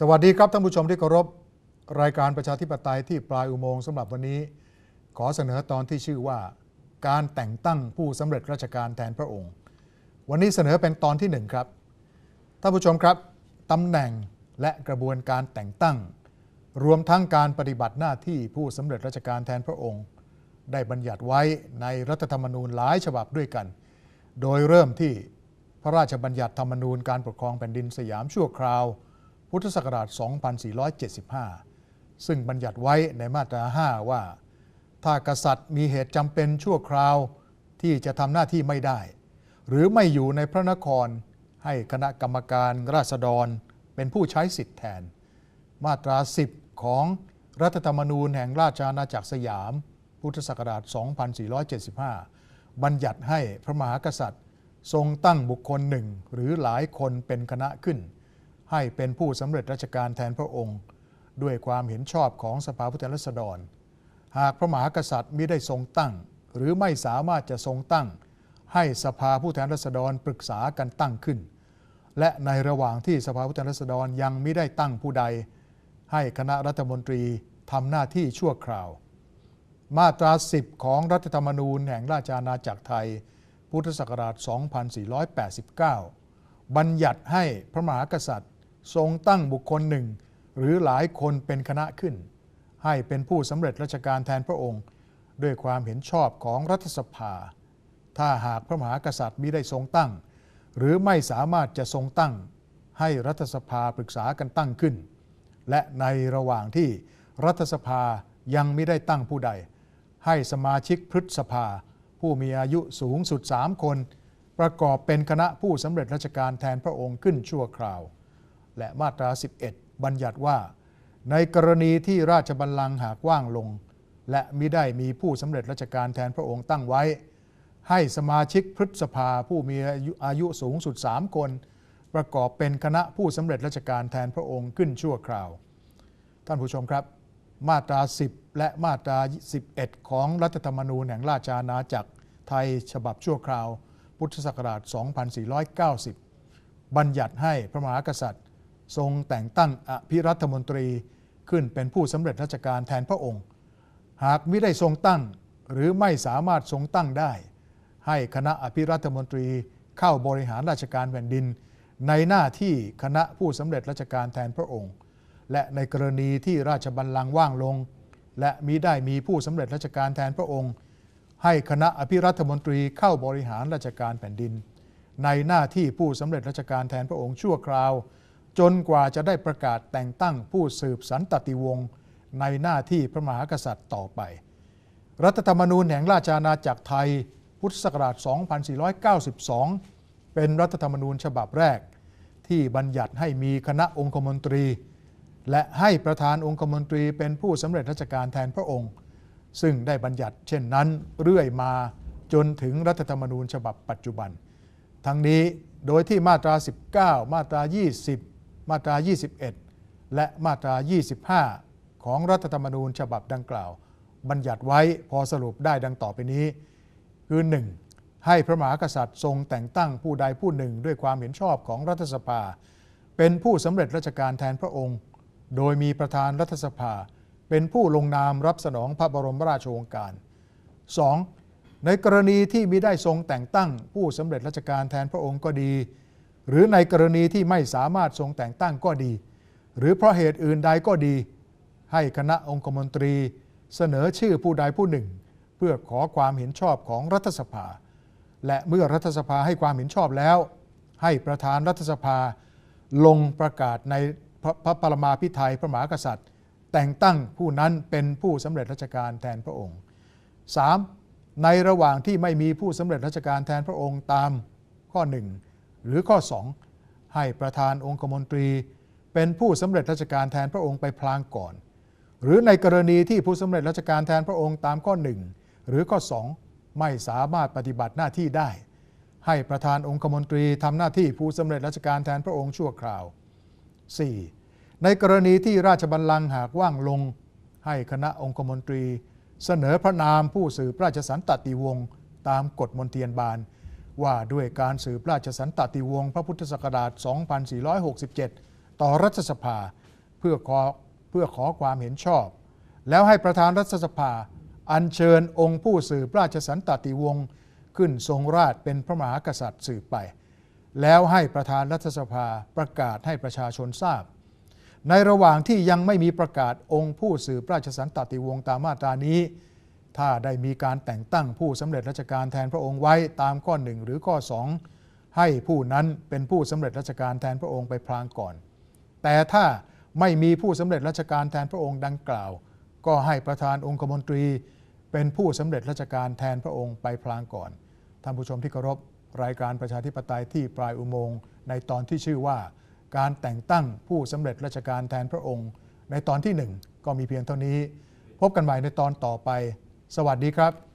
สวัสดีครับท่านผู้ชมที่เคารพรายการประชาธิปไตยที่ปลายอุโมงค์สำหรับวันนี้ ขอเสนอตอนที่ชื่อว่า การแต่งตั้งผู้สำเร็จราชการแทนพระองค์ วันนี้เสนอเป็นตอนที่หนึ่งครับท่านผู้ชมครับตำแหน่งและกระบวนการแต่งตั้ง รวมทั้งการปฏิบัติหน้าที่ผู้สำเร็จราชการแทนพระองค์ ได้บัญญัติไว้ในรัฐธรรมนูญหลายฉบับด้วยกัน โดยเริ่มที่พระราชบัญญัติธรรมนูญการปกครองแผ่นดินสยามชั่วคราว พุทธศักราช 2475 ซึ่งบัญญัติไว้ในมาตรา 5 ว่า ถ้ากษัตริย์มีเหตุจำเป็นชั่วคราวที่จะทำหน้าที่ไม่ได้ หรือไม่อยู่ในพระนครให้คณะกรรมการราษฎรเป็นผู้ใช้สิทธิแทน มาตรา 10 ของรัฐธรรมนูญแห่งราชอาณาจักรสยาม พุทธศักราช 2475 บัญญัติให้พระมหากษัตริย์ ทรงตั้งบุคคลหนึ่งหรือหลายคนเป็นคณะขึ้น ให้เป็นผู้สำเร็จราชการแทนพระองค์ ด้วยความเห็นชอบของสภาผู้แทนราษฎร หากพระมหากษัตริย์มิได้ทรงตั้ง หรือไม่สามารถจะทรงตั้ง ให้สภาผู้แทนราษฎรปรึกษากันตั้งขึ้น และในระหว่างที่สภาผู้แทนราษฎรยังไม่ได้ตั้งผู้ใด ให้คณะรัฐมนตรีทำหน้าที่ชั่วคราว มาตรา 10 ของรัฐธรรมนูญแห่งราชอาณาจักรไทย พุทธศักราช 2489 บัญญัติให้พระมหากษัตริย์ ทรงตั้งบุคคลหนึ่ง หรือหลายคนเป็นคณะขึ้น ให้เป็นผู้สำเร็จราชการแทนพระองค์ ด้วยความเห็นชอบของรัฐสภา ถ้าหากพระมหากษัตริย์มิได้ทรงตั้ง หรือไม่สามารถจะทรงตั้ง ให้รัฐสภาปรึกษากันตั้งขึ้น และในระหว่างที่รัฐสภายังไม่ได้ตั้งผู้ใด ให้สมาชิกพฤษภา ผู้มีอายุสูงสุด 3 คน ประกอบเป็นคณะผู้สำเร็จราชการแทนพระองค์ขึ้นชั่วคราว และมาตรา 11 บัญญัติว่า ในกรณีที่ราชบัลลังก์หากว่างลง และมิได้มีผู้สำเร็จราชการแทนพระองค์ตั้งไว้ ให้สมาชิกพฤษภาผู้มีอายุสูงสุด 3 คน ประกอบเป็นคณะผู้สำเร็จราชการแทนพระองค์ขึ้นชั่วคราว ท่านผู้ชมครับ มาตรา 10 และมาตรา 11 ของรัฐธรรมนูญแห่งราชอาณาจักรไทยฉบับชั่วคราว พุทธศักราช 2490 บัญญัติให้พระมหากษัตริย์ ทรงแต่งตั้งอภิรัฐมนตรีขึ้นเป็นผู้สำเร็จราชการแทนพระองค์ หากมิได้ทรงตั้งหรือไม่สามารถทรงตั้งได้ ให้คณะอภิรัฐมนตรีเข้าบริหารราชการแผ่นดิน ในหน้าที่คณะผู้สำเร็จราชการแทนพระองค์ และในกรณีที่ราชบัลลังก์ว่างลง และมิได้มีผู้สำเร็จราชการแทนพระองค์ ให้คณะอภิรัฐมนตรีเข้าบริหารราชการแผ่นดิน ในหน้าที่ผู้สำเร็จราชการแทนพระองค์ชั่วคราว จนกว่าจะได้ประกาศแต่งตั้งผู้สืบสันตติวงศ์ในหน้าที่พระมหากษัตริย์ต่อไป รัฐธรรมนูญแห่งราชอาณาจักรไทย พุทธศักราช 2492 เป็นรัฐธรรมนูญฉบับแรก ที่บัญญัติให้มีคณะองคมนตรี และให้ประธานองคมนตรีเป็นผู้สำเร็จราชการแทนพระองค์ ซึ่งได้บัญญัติเช่นนั้นเรื่อยมาจนถึงรัฐธรรมนูญฉบับปัจจุบัน ทั้งนี้โดยที่มาตรา 19 มาตรา 20 มาตรา 21 และมาตรา 25 ของรัฐธรรมนูญฉบับดังกล่าว บัญญัติไว้พอสรุปได้ดังต่อไปนี้ คือ 1. ให้พระมหากษัตริย์ทรงแต่งตั้งผู้ใดผู้หนึ่งด้วยความเห็นชอบของรัฐสภา เป็นผู้สำเร็จราชการแทนพระองค์ โดยมีประธานรัฐสภา เป็นผู้ลงนามรับสนองพระบรมราชโองการ 2. ในกรณีที่มิได้ทรงแต่งตั้งผู้สำเร็จราชการแทนพระองค์ก็ดี หรือในกรณีที่ไม่สามารถทรงแต่งตั้งก็ดี หรือเพราะเหตุอื่นใดก็ดี ให้คณะองคมนตรีเสนอชื่อผู้ใดผู้หนึ่ง เพื่อขอความเห็นชอบของรัฐสภา และเมื่อรัฐสภาให้ความเห็นชอบแล้ว ให้ประธานรัฐสภา ลงประกาศในพระพระปรมาภิไธยพระมหากษัตริย์ แต่งตั้งผู้นั้นเป็นผู้สำเร็จราชการแทนพระองค์ 3. ในระหว่างที่ไม่มีผู้สำเร็จราชการแทนพระองค์ตามข้อ 1 หรือข้อ 2 ให้ประธานองคมนตรี เป็นผู้สำเร็จราชการแทนพระองค์ไปพลางก่อน หรือในกรณีที่ผู้สำเร็จราชการแทนพระองค์ตามข้อ 1 หรือข้อ 2 ไม่สามารถปฏิบัติหน้าที่ได้ ให้ประธานองคมนตรีทำหน้าที่ผู้สำเร็จราชการแทนพระองค์ชั่วคราว 4. ในกรณีที่ราชบัลลังก์หากว่างลง ให้คณะองคมนตรี เสนอพระนามผู้สืบราชสันตติวงศ์ตามกฎมนเทียนบาล ว่าด้วยการสืบราชสันตติวงศ์พระพุทธศักราช 2467 ต่อรัฐสภาเพื่อขอเพื่อขอความเห็นชอบ แล้วให้ประธานรัฐสภา อัญเชิญองค์ผู้สืบราชสันตติวงศ์ขึ้นทรงราชเป็นพระมหากษัตริย์สืบไป แล้วให้ประธานรัฐสภาประกาศให้ประชาชนทราบ ในระหว่างที่ยังไม่มีประกาศองค์ผู้สืบราชสันตติวงศ์ตามมาตรานี้ ถ้าได้มีการแต่งตั้งผู้สำเร็จราชการแทนพระองค์ไว้ตามข้อ 1 หรือข้อ 2 ให้ผู้นั้นเป็นผู้สำเร็จราชการแทนพระองค์ไปพลางก่อน แต่ถ้าไม่มีผู้สำเร็จราชการแทนพระองค์ดังกล่าว ก็ให้ประธานองคมนตรี เป็นผู้สำเร็จราชการแทนพระองค์ไปพลางก่อนท่านผู้ชมที่เคารพรายการประชาธิปไตยที่ปลายอุโมงค์ในตอนที่ชื่อว่า การแต่งตั้งผู้สำเร็จราชการแทนพระองค์ ในตอนที่หนึ่งก็มีเพียงเท่านี้ พบกันใหม่ในตอนต่อไป สวัสดีครับ